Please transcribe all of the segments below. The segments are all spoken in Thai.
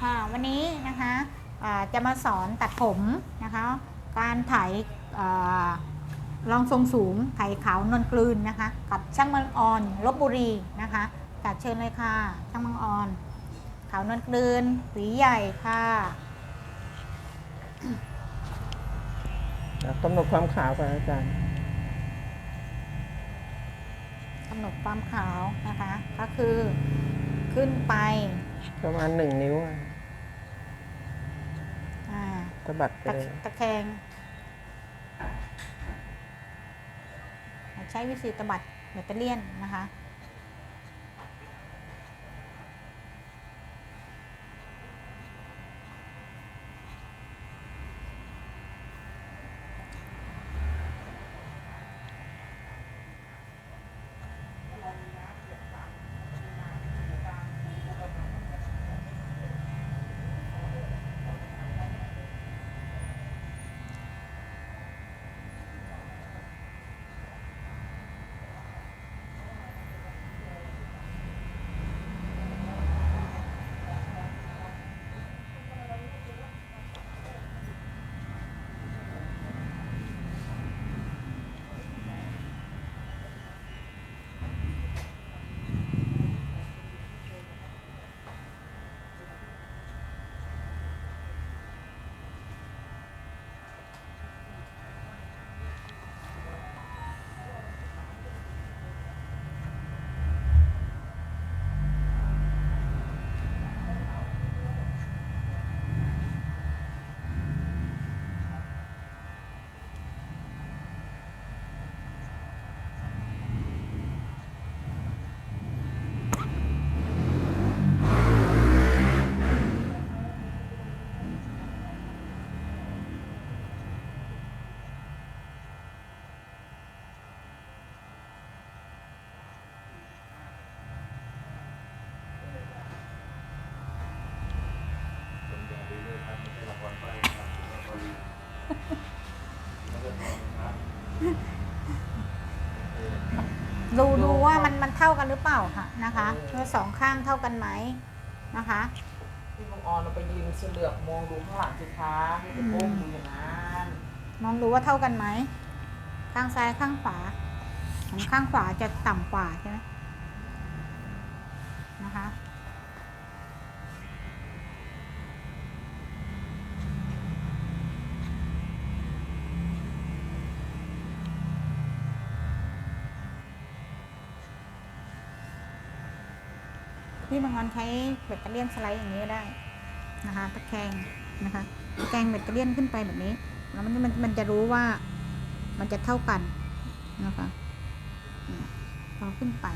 ค่ะวันนี้นะคะอ่าจะมาสอนตัดผมนะคะ การถ่ายอ่ารองทรงสูงไข่ขาวนวลกลืนนะคะ กับช่างเมังออนลบบุรีนะคะจัดเชิญเลยค่ะ ช่างเมังออนขาวนวลกลืนหวีใหญ่ค่ะกำหนดความขาวก่อนอาจารย์กำหนดความขาวนะคะ ก็คือขึ้นไปประมาณหนึ่งนิ้วอะ ตะบัดไปตะเลยตะแคง ใช้วิธีตะบัดแบตเตอเลี่ยนนะคะ ดูดู ว่ามันมันเท่ากันหรือเปล่าค่ะนะคะว่าสองข้างเท่ากันไหมนะคะพี่บังออนเราไปยืนเฉลือกมองดูข้างหลังสิคะไม่ไปก้มดูอย่างนั้นมองดูว่าเท่ากันไหมข้างซ้ายข้างขวาของข้างขวาจะต่ำกว่าใช่ไหมนะคะ พี่บางวันใช้แบตเตอเลี่ยนสไลด์อย่างนี้ได้นะคะตะแคงนะคะตะแคงแบตเตอเลี่ยนขึ้นไปแบบนี้ แล้วมันมันมันจะรู้ว่ามันจะเท่ากันนะคะพอขึ้นไป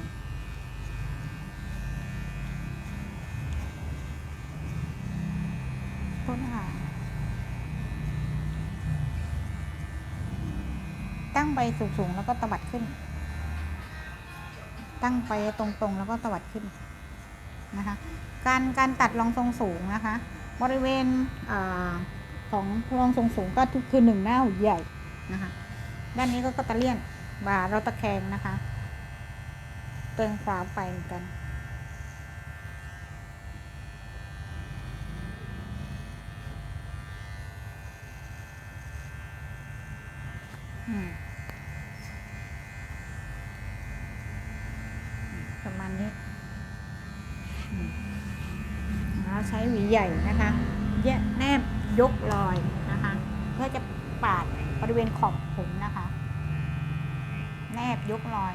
โทษนะคะตั้งไปสูงๆแล้วก็ตวัดขึ้น ตั้งไปตรงๆแล้วก็ตวัดขึ้น นะคะ การการตัดรองทรงสูงนะคะ บริเวณอของรองทรงสูงก็คือหนึ่งหน้าหูใหญ่นะคะ ด้านนี้ก็กตะเลี่ยนบ่าเราตะแคงนะคะ เติงขวาไปเหมือนกัน อืมประมาณนี้ แล้วใช้หวีใหญ่นะคะแยะแนบยกรอยนะคะ เพื่อจะปาดบริเวณขอบผมนะคะ แนบยกรอย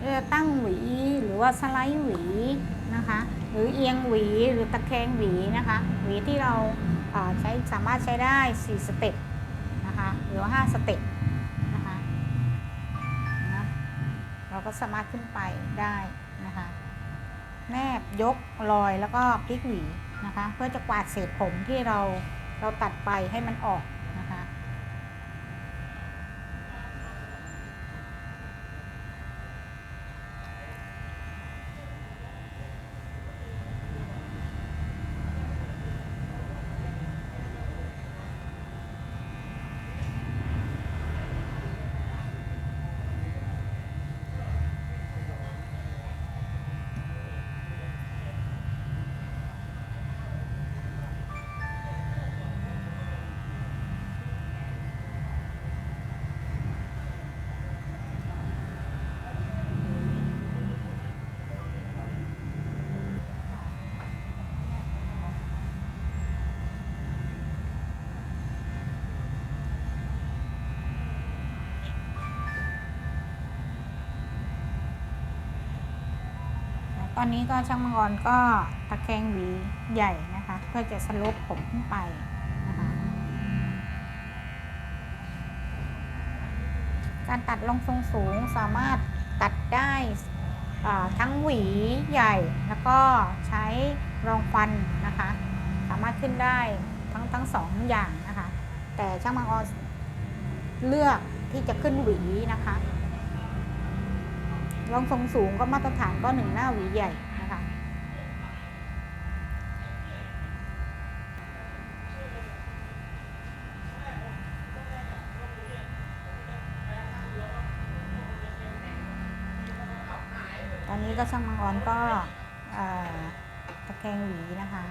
เอ่อตั้งหวี สไลด์หวีนะคะ หรือเอียงหวีหรือตะแคงหวีนะคะ หวีที่เราใช้สามารถใช้ได้ 4 สเต็ปนะคะหรือว่า5สเต็ปนะคะนะเราก็สามารถขึ้นไปได้นะคะ แนบยกรอยแล้วก็พลิกหวีนะคะ เพื่อจะกวาดเศษผมที่เราเราตัดไปให้มันออกนะคะ ตอนนี้ก็ช่างมังกรก็ตะแคงหวีใหญ่นะคะ เพื่อจะสลบผมขึ้นไปนะคะการตัดลงทรงสูงสามารถตัดได้ทั้งหวีใหญ่แล้วก็ใช้รองฟันนะคะ สามารถขึ้นได้ทั้งทั้งสองอย่างนะคะ แต่ช่างมังกรเลือกที่จะขึ้นหวีนะคะ รองทรงสูงก็มาตรฐานก็หนึ่งหน้าหวีใหญ่นะคะตอนนี้ก็ช่างมังกรก็เอ่อตะแคงหวีนะคะ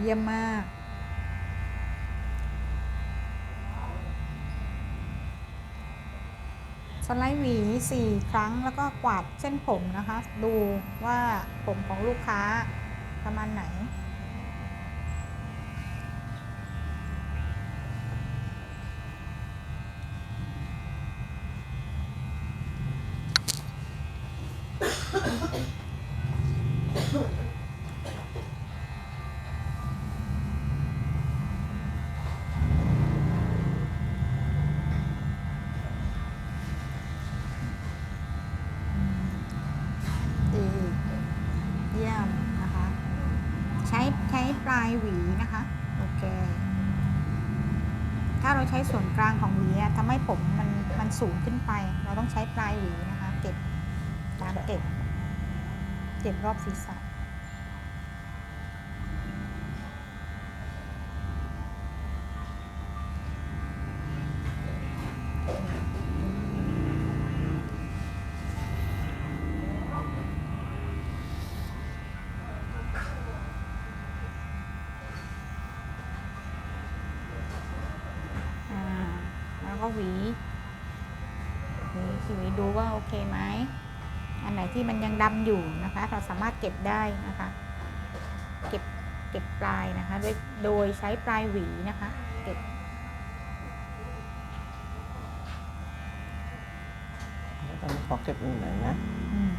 เยี่ยมมาก สไลด์หวี 4 ครั้งแล้วก็กวาดเส้นผมนะคะ ดูว่าผมของลูกค้าประมาณไหน ดีเยี่ยมนะคะ ใช้ใช้ปลายหวีนะคะ โอเค ถ้าเราใช้ส่วนกลางของหวีทำให้ผมมันมันสูงขึ้นไป เราต้องใช้ปลายหวีนะคะ เก็บตามเก็บ เก็บรอบศีรษะ ที่มันยังดำอยู่นะคะ เราสามารถเก็บได้นะคะ เก็บเก็บปลายนะคะโดยโดยใช้ปลายหวีนะคะเก็บตอนนี้ขอเก็บอีกหน่อยนะอืม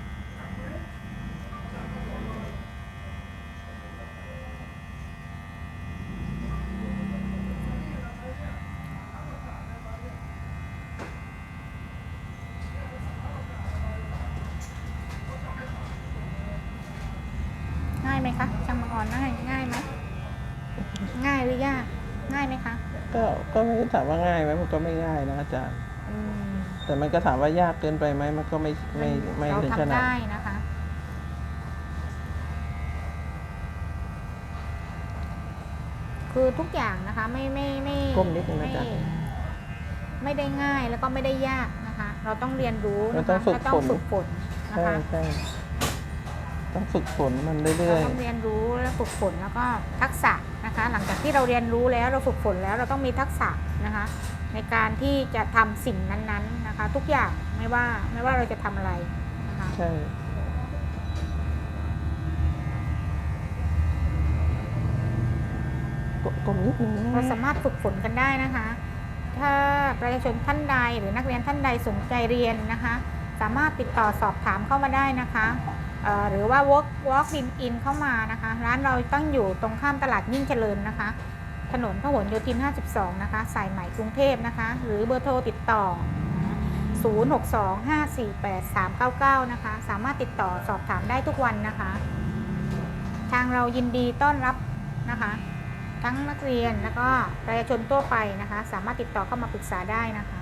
ง่ายไหมคะช่างมังกรง่ายง่ายไหมง่ายหรือยาก ง่ายไหมคะ ก็ก็ไม่ได้ถามว่าง่ายไห มมันก็ไม่ง่ายนะอาจารย์ อืมแต่มันก็ถามว่ายากเกินไปไหมมันก็ไม่ไม่ไม่เราถึงขทำนาดได้นะคะ คือทุกอย่างนะคะ ไม่ไม่ไม่ก้มนิดนึงนะไม่จ๊ะไม่ได้ง่ายแล้วก็ไม่ได้ยากนะคะ เราต้องเรียนรู้เรานะต้อคะงฝึกและต้องฝน ฝึกฝนนะใช่คะ ใช่ต้องฝึกฝนมันเราเรื่อยต้องเรียนรู้และฝึกฝนแล้วก็ทักษะนะคะ หลังจากที่เราเรียนรู้แล้วเราฝึกฝนแล้วเราต้องมีทักษะนะคะ ในการที่จะทำสิ่งนั้นๆนะคะ ทุกอย่างไม่ว่าไม่ว่าเราจะทำอะไรนะคะๆใช่กกลมนิดนึงนะเราสามารถฝึกฝนกันได้นะคะ ถ้าประชาชนท่านใดหรือนักเรียนท่านใดสนใจเรียนนะคะ สามารถติดต่อสอบถามเข้ามาได้นะคะเอ่อหรือว่า walk walk in in เข้ามานะคะ ร้านเราตั้งอยู่ตรงข้ามตลาดยิ่งเจริญนะคะ ถนนพหลโยธิน 52 นะคะ สายใหม่กรุงเทพนะคะ หรือเบอร์โทรติดต่อ 0625483399 นะคะ สามารถติดต่อสอบถามได้ทุกวันนะคะ ทางเรายินดีต้อนรับนะคะ ทั้งนักเรียนแล้วก็ประชาชนทั่วไปนะคะ สามารถติดต่อเข้ามาปรึกษาได้นะคะ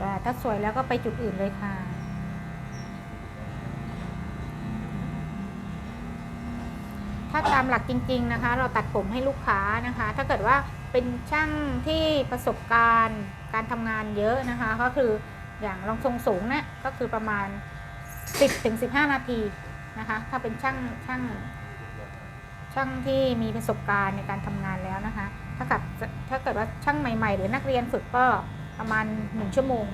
จ้ะ ถ้าสวยแล้วก็ไปจุดอื่นเลยค่ะ ถ้าตามหลักจริง ๆนะคะ เราตัดผมให้ลูกค้านะคะ ถ้าเกิดว่าเป็นช่างที่ประสบการณ์การทำงานเยอะนะคะ ก็คืออย่างรองทรงสูงเนี่ยก็คือประมาณ 10ถึง15 นาทีนะคะ ถ้าเป็นช่างช่างช่างที่มีประสบการณ์ในการทำงานแล้วนะคะ ถ้ากับถ้าเกิดว่าช่างใหม่ ๆ หรือนักเรียนฝึกก็ประมาณ 1 ชั่วโมง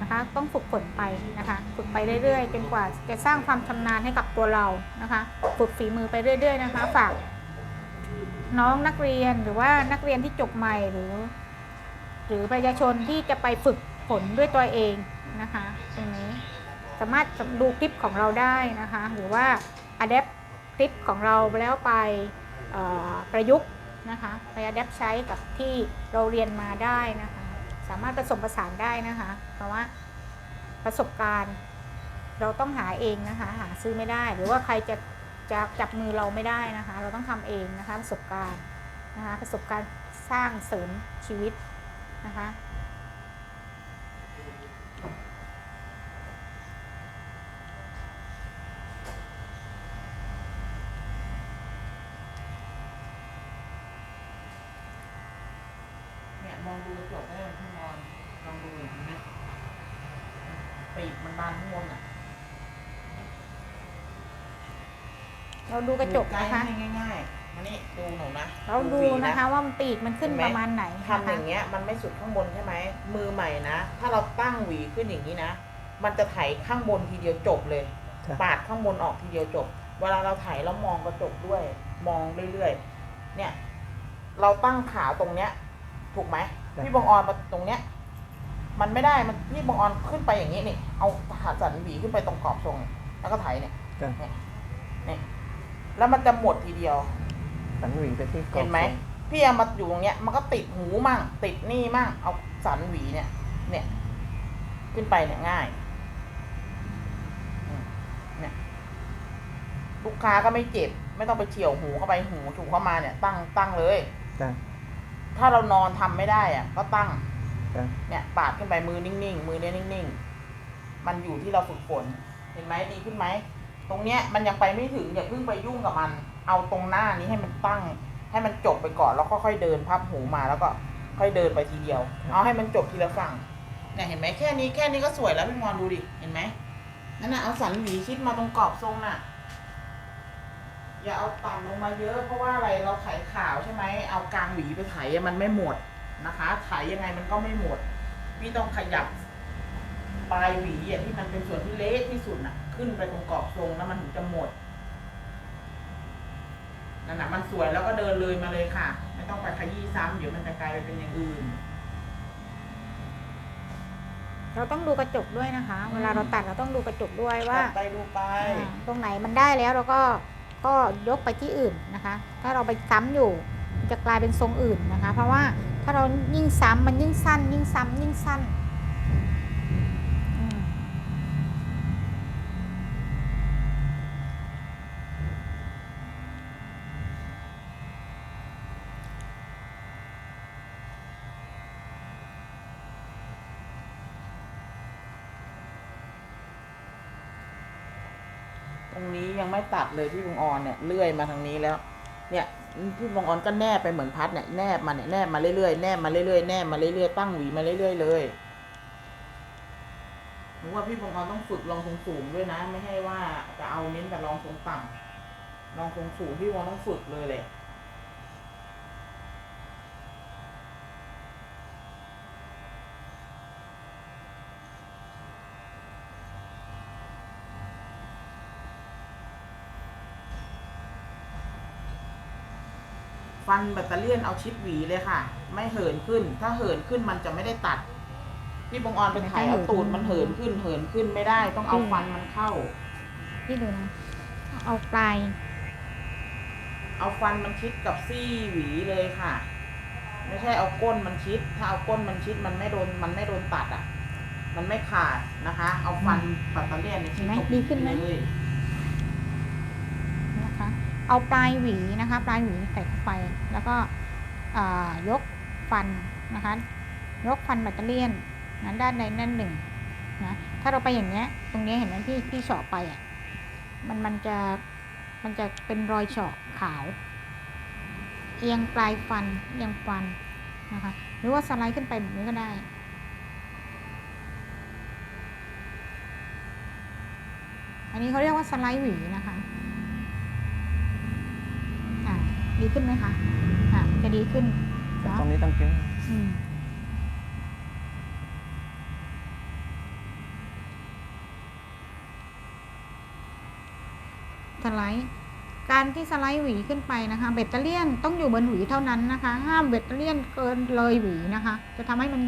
นะคะ ต้องฝึกฝนไปนะคะ ฝึกไปเรื่อยๆจนกว่าจะสร้างความชำนาญให้กับตัวเรานะคะ ฝึกฝีมือไปเรื่อย ๆ นะคะ ฝากน้องนักเรียนหรือว่านักเรียนที่จบใหม่หรือ หรือประชาชนที่จะไปฝึกฝนด้วยตัวเองนะคะตรงนี้สามารถดูคลิปของเราได้นะคะ หรือว่า adapt คลิปของเราแล้วไปประยุกต์นะคะไป adapt ใช้กับที่เราเรียนมาได้นะคะ สามารถผสมผสานได้นะคะ เพราะว่าประสบการณ์เราต้องหาเองนะคะ หาซื้อไม่ได้ หรือว่าใครจะจะจับมือเราไม่ได้นะคะ เราต้องทำเองนะคะ ประสบการณ์นะคะ ประสบการณ์สร้างเสริมชีวิตนะคะ เนี่ยมองดูกระจกได้มันข้างนอนลองดูเห็นไหมปีกมันบานข้างบนอะเราดูกระจกดูใล้นะคะให้ง่ายๆมานี่ดูหนูนะเราดูหวีนะคะว่ามันปีกมันขึ้นเห็นไหม ประมาณไหนนะทำอคะย่างเงี้ยมันไม่สุดข้างบนใช่ไหมมือใหม่นะ ถ้าเราตั้งหวีขึ้นอย่างนี้นะ มันจะไถข้างบนทีเดียวจบเลยครับปาดข้างบนออกทีเดียวจบ เวลาเราไถแล้วมองกระจกด้วย มองเรื่อยๆเนี่ย เราตั้งขาตรงเนี้ย ถูกไหมพี่บางออนมาตรงเนี้ย มันไม่ได้มันพี่บางออนขึ้นไปอย่างนี้นี่เอาขาสันหวีขึ้นไปตรงกรอบทรงแล้วก็ไถเนี่ยจ้ะเนี่ยแล้วมันจะหมดทีเดียวสันหวีไปที่กรอบเห็นไหมทรงพี่เอามาอยู่ตรงเนี้ยมันก็ติดหูมั่ง ติดนี่มั่งเอาสันหวีเนี่ย เนี่ย ขึ้นไปเนี่ยง่ายอืมเนี่ยลูกค้าก็ไม่เจ็บ ไม่ต้องไปเฉี่ยวหูเข้าไปหูถูกเข้ามาเนี่ย ตั้งตั้งเลย จ้ะถ้าเรานอนทำไม่ได้อะก็ตั้งจ้ะ เนี่ยปาดขึ้นไปมือนิ่งๆ มือเนี่ยนิ่งๆ มันอยู่ที่เราฝึกฝน เห็นไหมดีขึ้นไหม ตรงเนี้ยมันยังไปไม่ถึงอย่าเพิ่งไปยุ่งกับมัน เอาตรงหน้านี้ให้มันตั้ง ให้มันจบไปก่อนแล้วค่อยๆเดินพับหูมาแล้วก็ค่อยเดินไปทีเดียว เอาให้มันจบทีละฝั่ง เนี่ยเห็นไหมแค่นี้แค่นี้ก็สวยแล้วพี่มอนดูดิ เห็นไหมนั่นน่ะเอาสันหวีชิดมาตรงกรอบทรงน่ะ อย่าเอาต่ำลงมาเยอะ เพราะว่าอะไรเราไถขาวใช่ไหม เอากลางหวีไปไถมันไม่หมด นะคะไถยังไงมันก็ไม่หมด พี่ต้องขยับปลายหวีอะที่มันเป็นส่วนที่เล็กที่สุดน่ะ ขึ้นไปตรงกรอบทรงแล้วมันถึงจะหมดนั่นน่ะมันสวยแล้วก็เดินเลยมาเลยค่ะ ไม่ต้องไปขยี้ซ้ำเดี๋ยวมันจะกลายไปเป็นอย่างอื่น เราต้องดูกระจกด้วยนะคะ เวลาเราตัดเราต้องดูกระจกด้วยว่าตัดไปดูไปอ่าตรงไหนมันได้แล้วเราก็ก็ยกไปที่อื่นนะคะ ถ้าเราไปซ้ำอยู่มัน จะกลายเป็นทรงอื่นนะคะ เพราะว่าถ้าเรายิ่งซ้ำมันยิ่งสั้น ยิ่งซ้ำยิ่งสั้นตรงนี้ยังไม่ตัดเลยพี่บงออนเนี่ยเลื่อยมาทางนี้แล้ว เนี่ย พี่บงออนก็แนบไปเหมือนพัดเนี่ยแนบมาเนี่ยแนบมาเรื่อยๆแนบมาเรื่อยๆแนบมาเรื่อยๆตั้งหวีมาเรื่อยๆเลยหนูว่าพี่บงออนต้องฝึกลองทรงสูงด้วยนะ ไม่ให้ว่าจะเอาเน้นแต่ลองทรงต่ำลองทรงสูงพี่บงออนต้องฝึกเลยเลย ฟันแบตเตอเลี่ยนเอาชิดหวีเลยค่ะ ไม่เหินขึ้น ถ้าเหินขึ้นมันจะไม่ได้ตัดพี่บงออนเป็นไถเอาตูดมันเหินขึ้น เหินขึ้นไม่ได้ ต้องเอาฟันมันเข้า พี่ดูนะเอาปลายเอาฟันมันชิดกับซี่หวีเลยค่ะ ไม่ใช่เอาก้นมันชิด ถ้าเอาก้นมันชิดมันไม่โดนมันไม่โดนตัดอะ มันไม่ขาดนะคะ เอาฟันแบตเตอเลี่ยนเนี่ยชิดกับเลยนะคะ เอาปลายหวีนะคะปลายหวีใส่ไฟแล้วก็ยกฟันนะคะยกฟันแบตเตอรี่นั้นด้านใดด้านหนึ่งนะถ้าเราไปอย่างเงี้ย ตรงนี้เห็นไหมที่ที่เฉาะไปอะมันมันจะมันจะเป็นรอยเฉาะขาว เอียงปลายฟันเอียงฟันนะคะหรือว่าสไลด์ขึ้นไปแบบนี้ก็ได้อันนี้เขาเรียกว่าสไลด์หวีนะคะ ดีขึ้นไหมคะอะจะดีขึ้นแต่เนาะตรงนี้ต้องแก้อืมสไลด์การที่สไลด์หวีขึ้นไปนะคะเบตเตอเลียนต้องอยู่บนหวีเท่านั้นนะคะ ห้ามเบตเตอเลียนเกินเลยหวีนะคะ จะทำให้มัน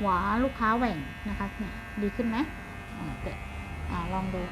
หวาลูกค้าแหว่งนะคะเนี่ยดีขึ้นไหมอ่าเดี๋ยวอ่าลองดู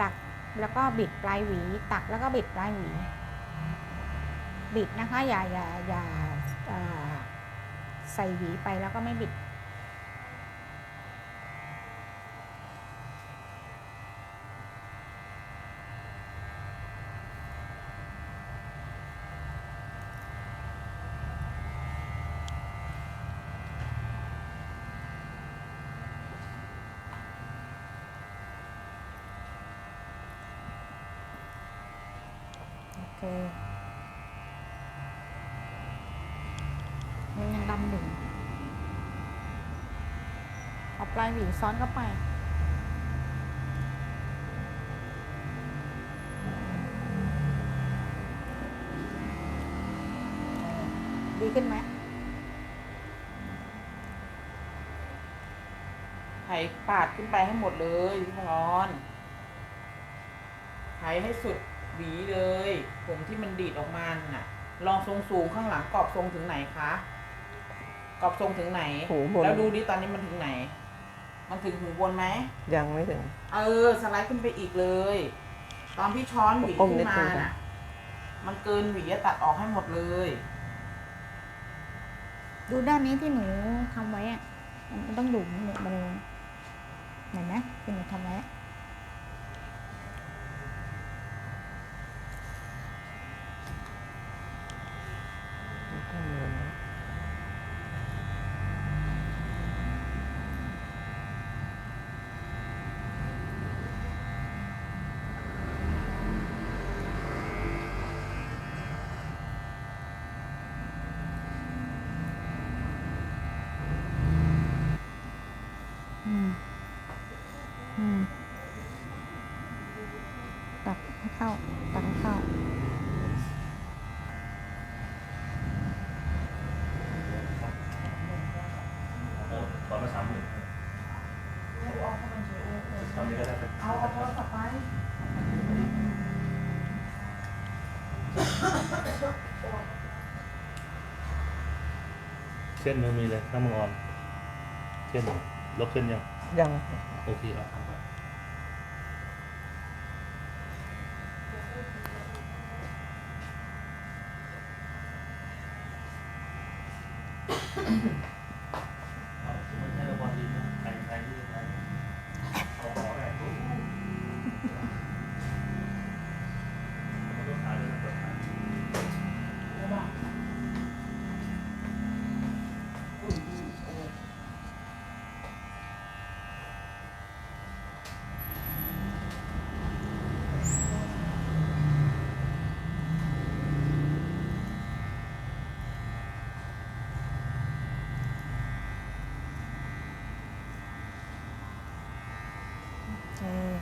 ตัก แล้วก็บิดปลายหวี ตักแล้วก็บิดปลายหวี บิดนะคะ อย่าอย่าอย่าใส่หวีไปแล้วก็ไม่บิด โอเคมันยังดำอยู่เอา ปลายหวีซ้อนเข้าไป ดีขึ้นไหมไถปาดขึ้นไปให้หมดเลยพี่พรไถให้สุดหวีเลย ผมที่มันดีดออกมาน่ะ ลองทรงสูงข้างหลังกรอบทรงถึงไหนคะ กรอบทรงถึงไหนหูบนแล้วดูดิตอนนี้มันถึงไหน มันถึงหูบนไหม ยังไม่ถึง เออ สไลด์ขึ้นไปอีกเลย ตอนที่ช้อนหวีก้มขึ้นินดมานึงน่ะ มันเกินหวีอะตัดออกให้หมดเลย ดูด้านนี้ที่หนูทำไว้อะมันมันต้องอยู่เนี่ยบริเวณเห็นไหมที่หนูทำไว้อะ อืม อืม ตักให้เข้า ตักให้เข้า เออตอนละสามหมื่นตอนนี้ก็ได้เป็น เอาเอาโทรศัพท์ไป เส้นยังมีเลยน้ำมันอ่อน เส้นลบเส้นยัง ยังโอเคครับทำไปเอาไม่ใช่ละครดีนะใครใครที่ใครเอาขอได้ปุ๊บมันก็ขายด้วยนะเปิดขาย เออ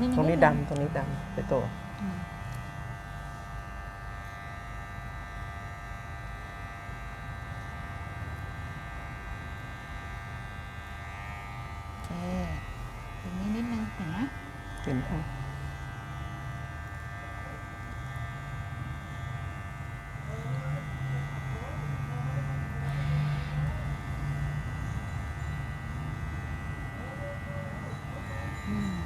อะตรงนี้ตรงนี้ดดำตรงนี้ดำไปตัวโอเคตรงนี้นิดนึงเห็นไหมเห็นทาง อืม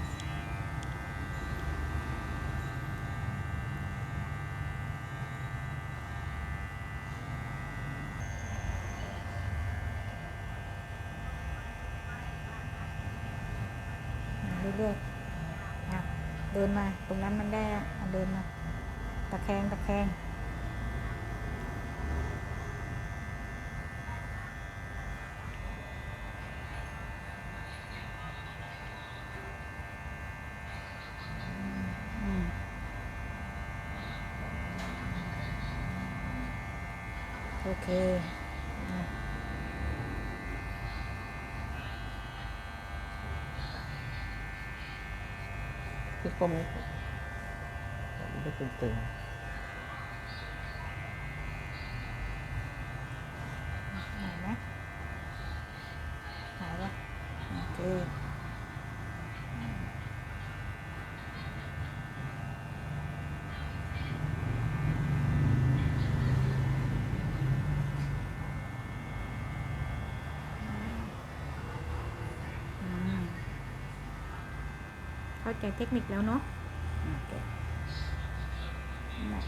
เรื่อยๆอะ เดินมาตรงนั้นมันได้เดินมาตะแคงตะแคงโอเค ที่ก้มนี่มันจะตึง หายไหมหายปะโอเคอืม เข้าใจเทคนิคแล้วเนาะโอเคนั่นแหละ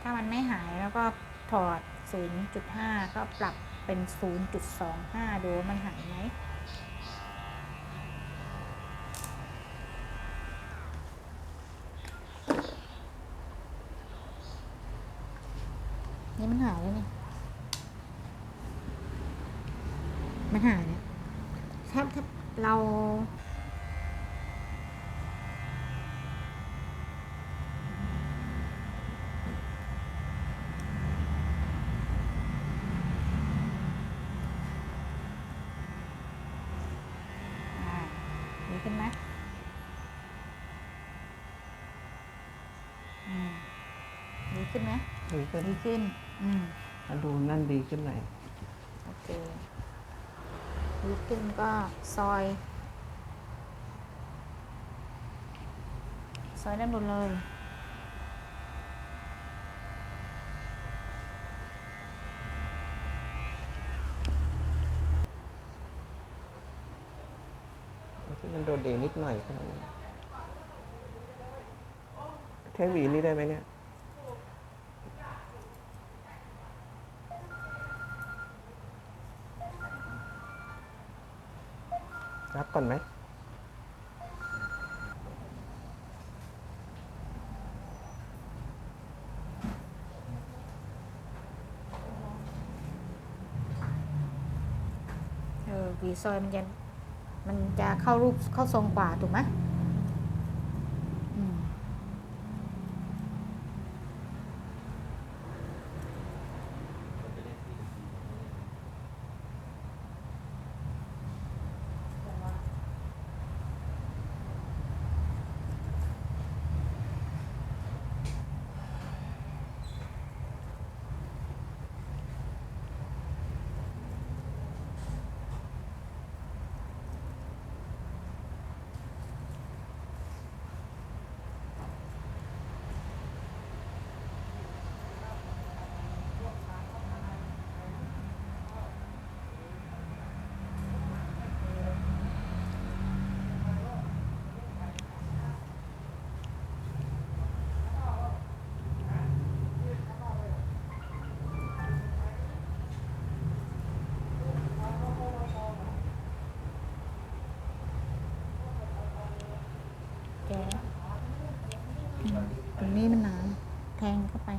ถ้ามันไม่หายแล้วก็ถอด 0.5 ก็ปรับเป็น 0.25 ดูว่ามันหายไหมนี่มันหายแล้วนี่ มันหายแล้วถ้าถ้าเรา อ่าดีขึ้นไหมอืมดีขึ้นไหม ๆ ดีขึ้นดีขึ้น อืมมาดูนั่นดีขึ้นหน่อยโอเคดีขึ้นก็ซอย ซอยด้านบนเลย ที่มันโดดเด่นนิดหน่อยแค่นั้นเองใช้หวีนี่ได้ไหมเนี่ย รับก่อนไหมเออหวีซอยมันจะมันจะเข้ารูปเข้าทรงกว่าถูกไหมอืม แกะอืมตรง นี่มันหนาแทงเข้าไป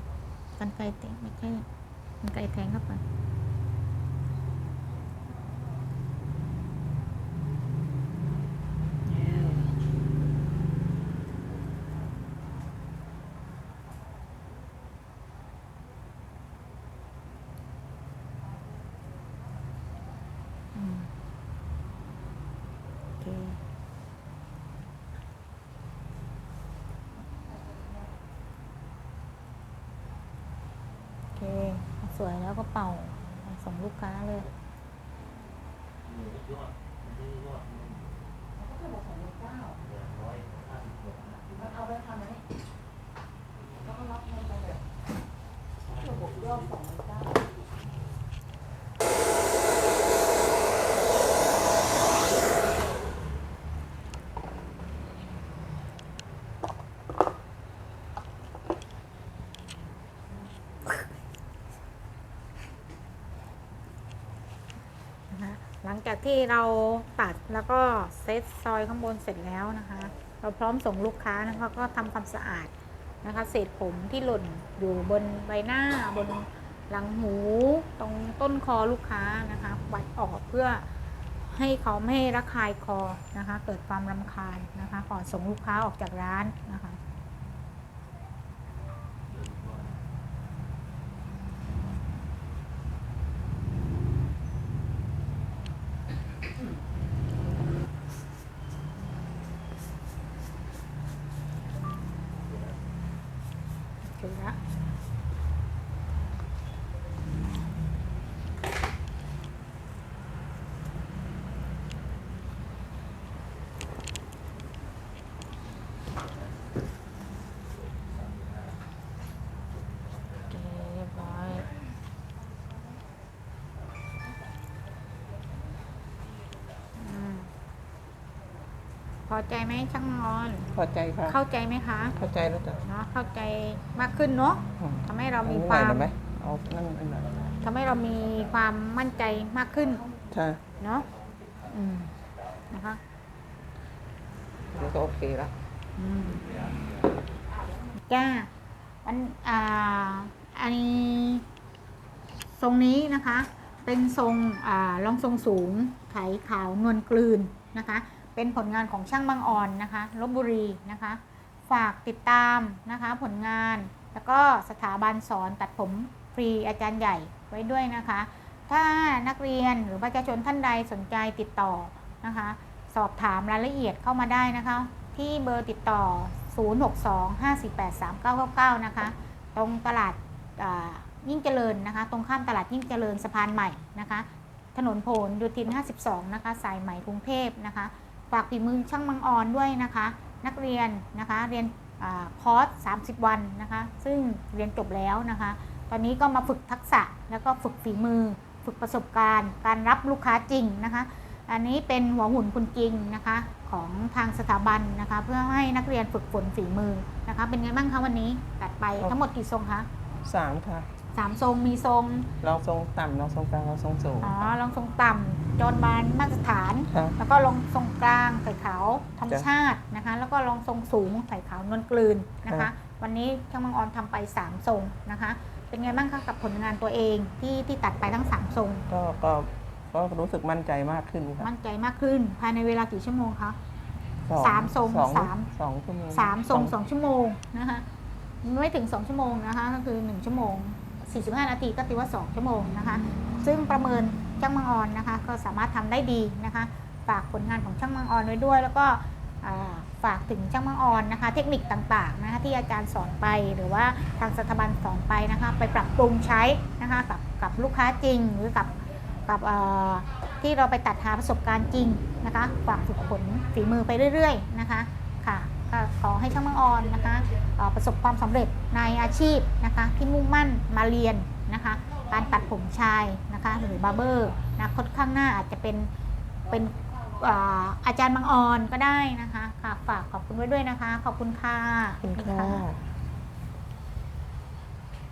กันไกลแทงไม่ใช่กันไกลแทงเข้าไป อืมโอเค โอเค สวยแล้วก็เป่าส่งลูกค้าเลย หมูยอดมันไม่ยอดมันอย่างน้อยห้าสิบหกนะ มันเอาไปทำอะไรแล้วก็รับเงินไปแบบระบบยอดสองเก้า นะคะหลังจากที่เราตัดแล้วก็เซตซอยข้างบนเสร็จแล้วนะคะ เราพร้อมส่งลูกค้านะคะก็ทำความสะอาดนะคะ เศษผมที่หล่นอยู่บนใบหน้าบนหลังหูตรงต้นคอลูกค้านะคะวัดออกเพื่อให้เขาไม่ระคายคอนะคะ เกิดความรำคาญนะคะก่อนส่งลูกค้าออกจากร้านนะคะ ถึงละโอเคเรียบร้อยอืม พอใจไหมช่างนอน พอใจค่ะเข้าใจไหมคะเข้าใจแล้วจ้ะเนาะเข้าใจมากขึ้นเนาะอืมทำให้เรามีอันนี้ความหน่อยได้ไหมเอานั่นอันไหนทำให้เรามีความมั่นใจมากขึ้นใช่เนาะอืมนะคะเดี๋ยวก็โอเคแล้วอืมจ้าอันอ่าอันนี้ทรงนี้นะคะ เป็นทรงอ่ารองทรงสูงไขขาวนวลกลืนนะคะ เป็นผลงานของช่างบางอ่อนนะคะลบบุรีนะคะ ฝากติดตามนะคะผลงาน แล้วก็สถาบันสอนตัดผมฟรีอาจารย์ใหญ่ไว้ด้วยนะคะ ถ้านักเรียนหรือประชาชนท่านใดสนใจติดต่อนะคะ สอบถามรายละเอียดเข้ามาได้นะคะ ที่เบอร์ติดต่อ 0625483999 นะคะ ตรงตลาดยิ่งเจริญนะคะ ตรงข้ามตลาดยิ่งเจริญสะพานใหม่นะคะ ถนนผลยูทิน 52 นะคะ สายไหม่กรุงเทพนะคะ ฝากฝีมือช่างมังออนด้วยนะคะ นักเรียนนะคะเรียนอคอร์ส 30 วันนะคะ ซึ่งเรียนจบแล้วนะคะ ตอนนี้ก็มาฝึกทักษะแล้วก็ฝึกฝีมือ ฝึกประสบการณ์ การรับลูกค้าจริงนะคะ อันนี้เป็นหัวหุ่นคุณจริงนะคะ ของทางสถาบันนะคะ เพื่อให้นักเรียนฝึกฝนฝีมือนะคะ เป็นไงบ้างคะวันนี้ตัดไปทั้งหมดกี่ทรงคะสามค่ะ สามทรงมีทรงลองทรงต่ำลองทรงกลางลองทรงสูง อ๋อลองทรงต่ำจอนบานมาตรฐาน ครับ แล้วก็ลองทรงกลางใส่ขาวธรรมชาตินะคะ แล้วก็ลองทรงสูงใส่ขาวนวลกลืนนะครัคะบวันนี้ช่างมังออนทำไป3ทรงนะคะ เป็นไงบ้างคะกับผลงานตัวเองที่ที่ตัดไปทั้ง3ทรง ก็ก็ก็รู้สึกมั่นใจมากขึ้นครับมั่นใจมากขึ้น ภายในเวลากี่ชั่วโมงคะ องสามทรงสองสาม สองชั่วโมงสามทรงสองชั่วโมงนะคะ ไม่ถึง2ชั่วโมงนะคะ ก็คือ1ชั่วโมง 45 นาทีก็ตีว่า 2 ชั่วโมงนะคะ ซึ่งประเมินช่างมังออนนะคะ ก็สามารถทำได้ดีนะคะ ฝากผลงานของช่างมังออนไว้ด้วย แล้วก็ฝากถึงช่างมังออนนะคะ เทคนิคต่างๆนะคะที่อาจารย์สอนไปหรือว่าทางสถาบันสอนไปนะคะ ไปปรับปรุงใช้นะคะกับกับลูกค้าจริงหรือกับกับที่เราไปตัดหาประสบการณ์จริงนะคะฝากฝึกฝนฝีมือไปเรื่อย ๆ นะคะ ก็ขอให้ช่างมังออนนะคะประสบความสำเร็จในอาชีพนะคะที่มุ่งมั่นมาเรียนนะคะการตัดผมชายนะคะหรือบาร์เบอร์นะคตข้างหน้าอาจจะเป็นเป็นอาอาจารย์บางออนก็ได้นะคะค่ะฝากขอบคุณไว้ด้วยนะคะ ขอบคุณค่ะขอบคุณค่ะ